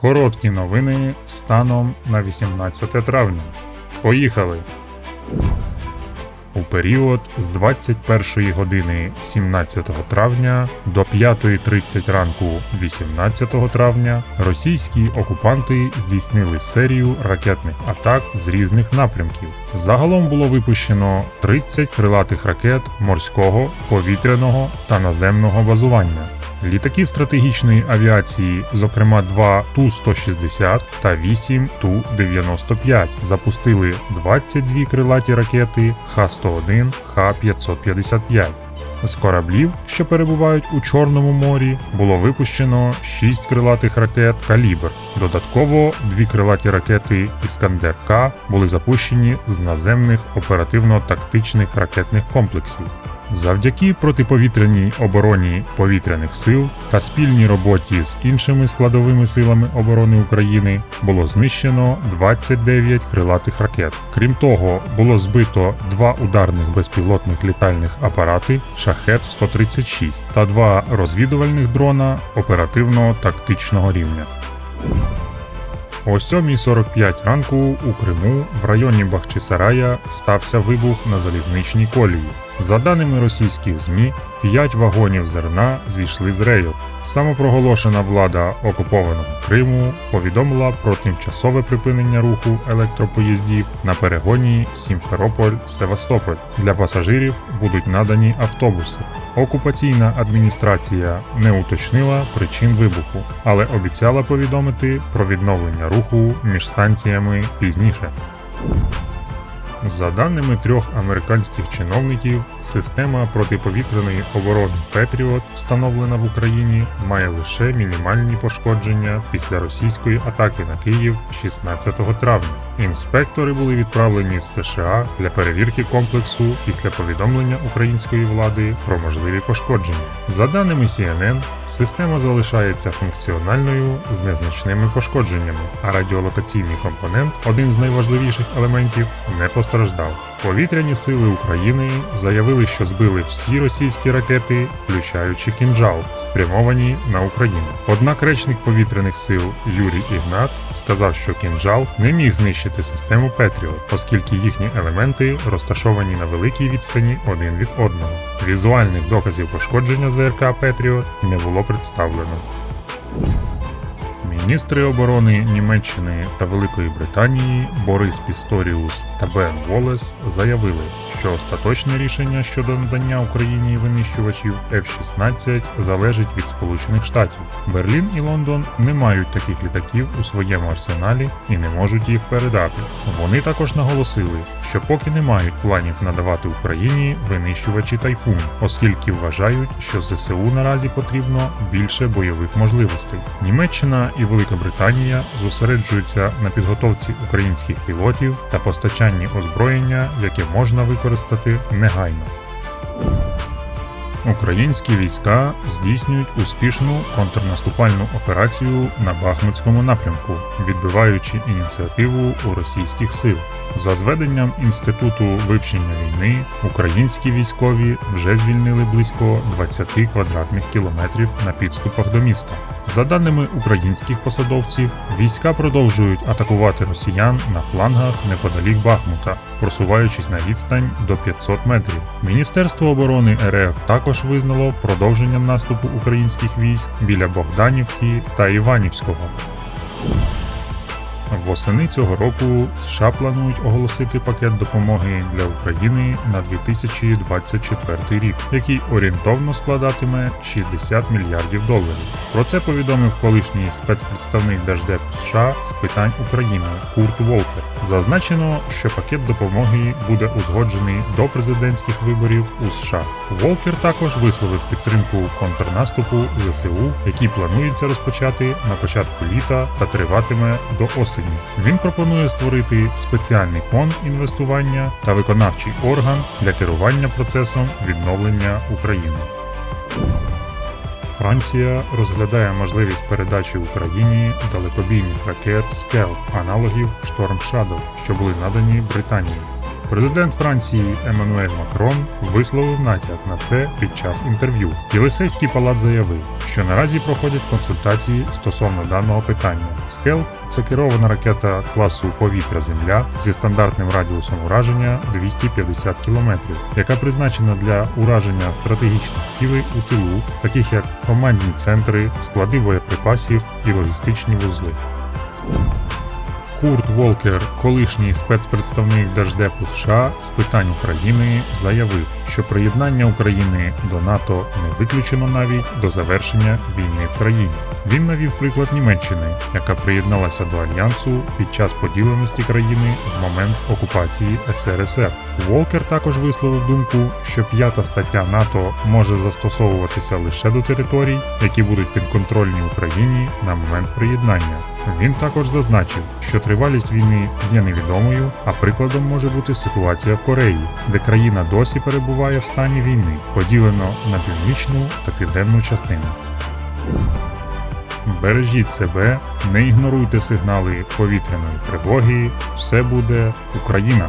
Короткі новини станом на 18 травня. Поїхали! У період з 21 години 17 травня до 5.30 ранку 18 травня російські окупанти здійснили серію ракетних атак з різних напрямків. Загалом було випущено 30 крилатих ракет морського, повітряного та наземного базування. Літаки стратегічної авіації, зокрема два Ту-160 та 8 Ту-95, запустили 22 крилаті ракети Х-101, Х-555. З кораблів, що перебувають у Чорному морі, було випущено 6 крилатих ракет Калібр. Додатково дві крилаті ракети Іскандер К були запущені з наземних оперативно-тактичних ракетних комплексів. Завдяки протиповітряній обороні повітряних сил та спільній роботі з іншими складовими силами оборони України було знищено 29 крилатих ракет. Крім того, було збито два ударних безпілотних літальних апарати Шахет 136 та два розвідувальних дрона оперативно-тактичного рівня. О 7.45 ранку у Криму в районі Бахчисарая стався вибух на залізничній колії. За даними російських ЗМІ, 5 вагонів зерна зійшли з рейок. Самопроголошена влада окупованого Криму повідомила про тимчасове припинення руху електропоїздів на перегоні Сімферополь-Севастополь. Для пасажирів будуть надані автобуси. Окупаційна адміністрація не уточнила причин вибуху, але обіцяла повідомити про відновлення руху між станціями пізніше. За даними трьох американських чиновників, система протиповітряної оборони Петріот, встановлена в Україні, має лише мінімальні пошкодження після російської атаки на Київ 16 травня. Інспектори були відправлені з США для перевірки комплексу після повідомлення української влади про можливі пошкодження. За даними CNN, система залишається функціональною з незначними пошкодженнями, а радіолокаційний компонент, один з найважливіших елементів, не постраждав. Повітряні сили України заявили, що збили всі російські ракети, включаючи кінжал, спрямовані на Україну. Однак речник повітряних сил Юрій Ігнат сказав, що кінжал не міг знищити систему Петріот, оскільки їхні елементи розташовані на великій відстані один від одного. Візуальних доказів пошкодження ЗРК Петріо не було представлено. Міністри оборони Німеччини та Великої Британії Борис Пісторіус та Бен Волес заявили, що остаточне рішення щодо надання Україні винищувачів F-16 залежить від Сполучених Штатів. Берлін і Лондон не мають таких літаків у своєму арсеналі і не можуть їх передати. Вони також наголосили, що поки не мають планів надавати Україні винищувачі тайфун, оскільки вважають, що ЗСУ наразі потрібно більше бойових можливостей. Німеччина і Велика Британія зосереджується на підготовці українських пілотів та постачанні озброєння, яке можна використати негайно. Українські війська здійснюють успішну контрнаступальну операцію на Бахмутському напрямку, відбиваючи ініціативу у російських сил. За зведенням інституту вивчення війни, українські військові вже звільнили близько 20 квадратних кілометрів на підступах до міста. За даними українських посадовців, війська продовжують атакувати росіян на флангах неподалік Бахмута, просуваючись на відстань до 500 метрів. Міністерство оборони РФ також визнало продовженням наступу українських військ біля Богданівки та Іванівського. Восени цього року США планують оголосити пакет допомоги для України на 2024 рік, який орієнтовно складатиме 60 мільярдів доларів. Про це повідомив колишній спецпредставник Держдепу США з питань України Курт Волкер. Зазначено, що пакет допомоги буде узгоджений до президентських виборів у США. Волкер також висловив підтримку контрнаступу ЗСУ, який планується розпочати на початку літа та триватиме до осені. Він пропонує створити спеціальний фонд інвестування та виконавчий орган для керування процесом відновлення України. Франція розглядає можливість передачі Україні далекобійних ракет Скел, аналогів Storm Shadow, що були надані Британії. Президент Франції Еммануель Макрон висловив натяк на це під час інтерв'ю. Єлисейський палац заявив, що наразі проходять консультації стосовно даного питання. Скел це керована ракета класу повітря Земля зі стандартним радіусом ураження 250 км, яка призначена для ураження стратегічних цілей у тилу, таких як командні центри, склади боєприпасів і логістичні вузли. Курт Волкер, колишній спецпредставник Держдепу США з питань України, заявив, що приєднання України до НАТО не виключено навіть до завершення війни в країні. Він навів приклад Німеччини, яка приєдналася до альянсу під час поділеності країни в момент окупації СРСР. Волкер також висловив думку, що п'ята стаття НАТО може застосовуватися лише до територій, які будуть підконтрольні Україні на момент приєднання. Він також зазначив, що тривалість війни є невідомою, а прикладом може бути ситуація в Кореї, де країна досі перебуває в стані війни, поділено на північну та південну частину. Бережіть себе, не ігноруйте сигнали повітряної тривоги. Все буде Україна!